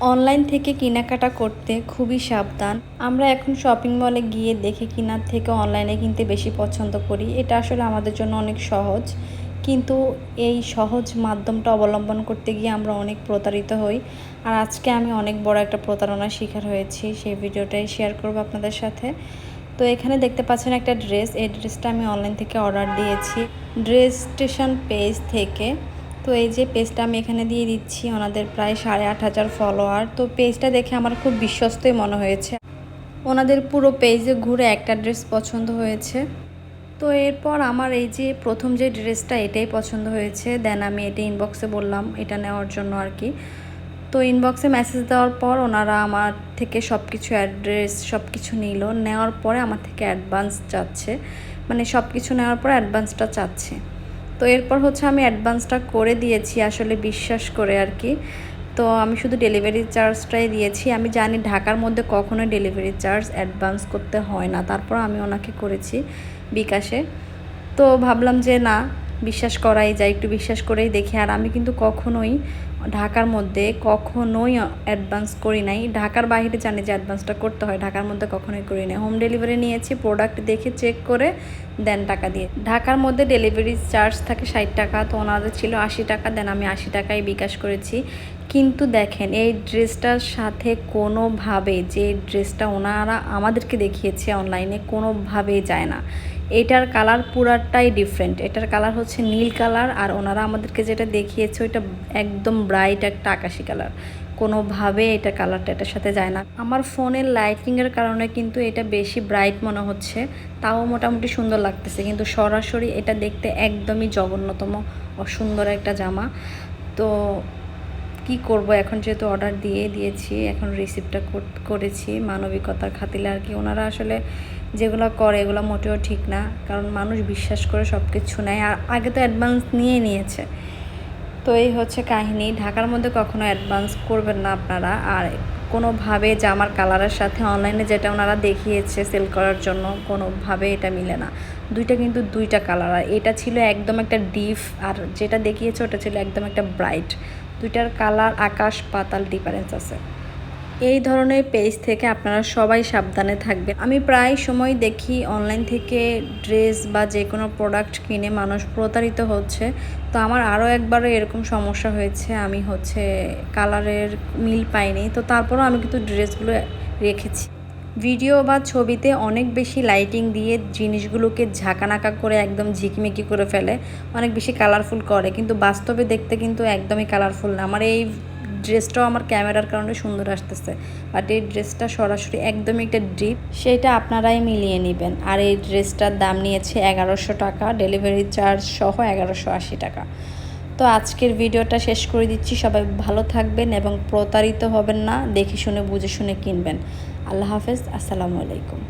Online থেকে কেনাকাটা করতে খুবই সাবধান। আমরা এখন শপিং মলে গিয়ে দেখে কেনার থেকে অনলাইনে কিনতে বেশি পছন্দ করি। এটা আসলে আমাদের জন্য অনেক সহজ। কিন্তু এই সহজ মাধ্যমটা অবলম্বন করতে গিয়ে আমরা অনেক প্রতারিত হই। আর আজকে আমি অনেক বড় একটা প্রতারণার শিকার হয়েছি। সেই ভিডিওটাই শেয়ার করব আপনাদের সাথে। তো এখানে দেখতে পাচ্ছেন একটা ড্রেস এই ড্রেসটা আমি অনলাইন থেকে অর্ডার দিয়েছি। ড্রেস স্টেশন পেজ থেকে তো এই যে পেজটা আমি এখানে দিয়ে দিচ্ছি, ওনাদের প্রায় সাড়ে আট হাজার ফলোয়ার তো পেজটা দেখে আমার খুব বিশ্বস্তই মনে হয়েছে। ওনাদের পুরো পেজে ঘুরে একটা ড্রেস পছন্দ হয়েছে। তো এরপর আমার এই যে প্রথম যে ড্রেসটা এটাই পছন্দ হয়েছে। দেন আমি এটা ইনবক্সে বললাম, এটা নেওয়ার জন্য আর কি। তো ইনবক্সে মেসেজ দেওয়ার পর ওনারা আমার থেকে সব কিছু অ্যাড্রেস সব কিছু নিল। নেওয়ার পরে আমার থেকে অ্যাডভান্স চাচ্ছে। মানে সব কিছু নেওয়ার পর অ্যাডভান্সটা চাচ্ছে। তো এরপর হচ্ছে আমি অ্যাডভান্সটা করে দিয়েছি, আসলে বিশ্বাস করে আর কি। তো আমি শুধু ডেলিভারি চার্জটাই দিয়েছি। আমি জানি ঢাকার মধ্যে কখনো ডেলিভারি চার্জ অ্যাডভান্স করতে হয় না। তারপর আমি ওনাকে করেছি বিকাশে। তো ভাবলাম যে না, বিশ্বাস করাই যায়, একটু বিশ্বাস করেই দেখি। আর আমি কিন্তু কখনোই ঢাকার মধ্যে কখনোই অ্যাডভান্স করি নাই। ঢাকার বাইরে জানি যে অ্যাডভান্সটা করতে হয়, ঢাকার মধ্যে কখনোই করি নাই। হোম ডেলিভারি নিয়েছি প্রোডাক্ট দেখে চেক করে দেন টাকা দিয়ে। ঢাকার মধ্যে ডেলিভারি চার্জ থাকে ষাট টাকা, তো ওনাদের ছিল আশি টাকা, দেন আমি আশি টাকায় বিকাশ করেছি। কিন্তু দেখেন, এই ড্রেসটার সাথে কোনোভাবে, যে ড্রেসটা ওনারা আমাদেরকে দেখিয়েছে অনলাইনে কোনোভাবেই যায় না। এটার কালার পুরাটাই ডিফারেন্ট এটার কালার হচ্ছে নীল কালার আর ওনারা আমাদেরকে যেটা দেখিয়েছে, ওইটা একদম ব্রাইট একটা আকাশি কালার কোনোভাবে এটা কালারটা এটার সাথে যায় না। আমার ফোনের লাইটিংয়ের কারণে কিন্তু এটা বেশি ব্রাইট মনে হচ্ছে। তাও মোটামুটি সুন্দর লাগতেছে। কিন্তু সরাসরি এটা দেখতে একদমই জঘন্যতম, অসুন্দর একটা জামা। তো কি করব? এখন যেহেতু অর্ডার দিয়ে দিয়েছি, এখন রিসিপ্টটা করেছি মানবিকতার খাতিলে আর কি। ওনারা আসলে যেগুলো করে এগুলো মোটেও ঠিক না। কারণ মানুষ বিশ্বাস করে সব কিছু নেয়। আর আগে তো অ্যাডভান্স নিয়ে নিয়েছে। তো এই হচ্ছে কাহিনী। ঢাকার মধ্যে কখনো অ্যাডভান্স করবেন না আপনারা। আর কোনোভাবে জামার কালারের সাথে অনলাইনে যেটা ওনারা দেখিয়েছে সেল করার জন্য, কোনোভাবে এটা মিলে না। দুইটা কিন্তু দুইটা কালার। আর এটা ছিল একদম একটা ডিপ আর যেটা দেখিয়েছে ওটা ছিল একদম একটা ব্রাইট দুইটার কালার আকাশ পাতাল ডিফারেন্স আছে। এই ধরনের পেজ থেকে আপনারা সবাই সাবধানে থাকবেন। আমি প্রায় সময় দেখি অনলাইন থেকে ড্রেস বা যে কোনো প্রোডাক্ট কিনে মানুষ প্রতারিত হচ্ছে। তো আমার আরও একবারও এরকম সমস্যা হয়েছে। আমি হচ্ছে কালারের মিল পাইনি। তো তারপরও আমি কিন্তু ড্রেসগুলো রেখেছি। ভিডিও বা ছবিতে অনেক বেশি লাইটিং দিয়ে জিনিসগুলোকে ঝাঁকানাকা করে একদম ঝিকিমিকি করে ফেলে। অনেক বেশি কালারফুল করে। কিন্তু বাস্তবে দেখতে কিন্তু একদমই কালারফুল না। আমার এই ড্রেসটাও আমার ক্যামেরার কারণে সুন্দর আসতেছে। বাট এই ড্রেসটা সরাসরি একদমই একটা ডিপ সেটা আপনারাই মিলিয়ে নেবেন। আর এই ড্রেসটার দাম নিয়েছে এগারোশো টাকা ডেলিভারি চার্জ সহ এগারোশো আশি টাকা। তো আজকের ভিডিওটা শেষ করে দিচ্ছি। সবাই ভালো থাকবেন এবং প্রতারিত হবেন না, দেখে শুনে, বুঝে শুনে কিনবেন। আল্লাহ হাফেজ, আসসালামু আলাইকুম।